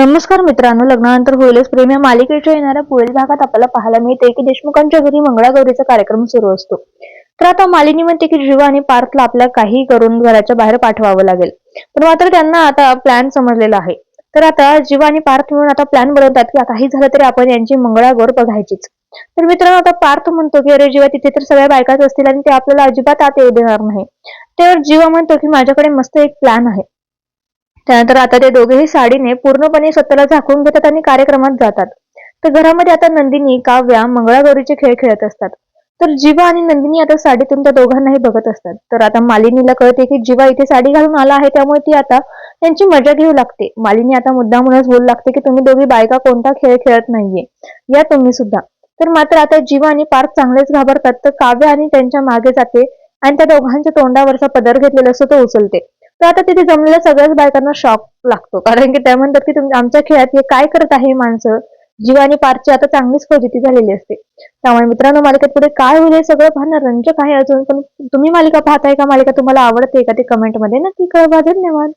नमस्कार मित्रांनो लग्नानंतर होईलच प्रेम या मालिकेच्या येणाऱ्या पुढील भागात आपल्याला पाहायला मिळते की देशमुखांच्या घरी मंगळागौरीचा कार्यक्रम सुरू असतो. तर आता मालिनी म्हणते की जीवा आणि पार्थला आपल्या काही करून घराच्या बाहेर पाठवावं लागेल. पण मात्र त्यांना आता प्लॅन समजलेला आहे. तर आता जीवा आणि पार्थ म्हणून आता प्लॅन बनवतात की काही झालं तरी आपण यांची मंगळागौर बघायचीच. तर मित्रांनो आता पार्थ म्हणतो की अरे जीवा तिथे तर सगळ्या बायकाच असतील आणि ते आपल्याला अजिबात आत येऊ देणार नाही. त्यावर जीवा म्हणतो की माझ्याकडे मस्त एक प्लॅन आहे. त्यानंतर आता ते दोघेही साडीने पूर्णपणे स्वतःला झाकून घेतात आणि कार्यक्रमात जातात. तर घरामध्ये आता नंदिनी काव्या मंगळागौरीचे खेळ खेळत असतात. तर जीवा आणि नंदिनी आता साडीतून त्या दोघांनाही बघत असतात. तर आता मालिनीला कळते की जीवा इथे साडी घालून आला आहे त्यामुळे ती आता त्यांची मजा घेऊ लागते. मालिनी आता मुद्दा म्हणूनच बोलू लागते की तुम्ही दोघी बायका कोणता खेळ खेळत नाहीये. या तुम्ही सुद्धा. तर मात्र आता जीवा आणि पार्थ चांगलेच घाबरतात. तर काव्य आणि त्यांच्या मागे जाते आणि त्या दोघांच्या तोंडावरचा पदर घेतलेला असतो तो उचलते. तर आता तिथे जमलेल्या सगळ्याच बायकांना शॉक लागतो. कारण की त्या म्हणतात की तुम्ही आमच्या खेळात हे काय करत आहे माणसं? जीव आणि पारची आता चांगलीच फजिती झालेली असते. त्यामुळे मित्रांनो मालिकेत पुढे काय होईल हे सगळं पाहणं रंजक आहे अजून. पण तुम्ही मालिका पाहताय का? मालिका तुम्हाला आवडते का? ते कमेंटमध्ये नक्की कळवा. धन्यवाद.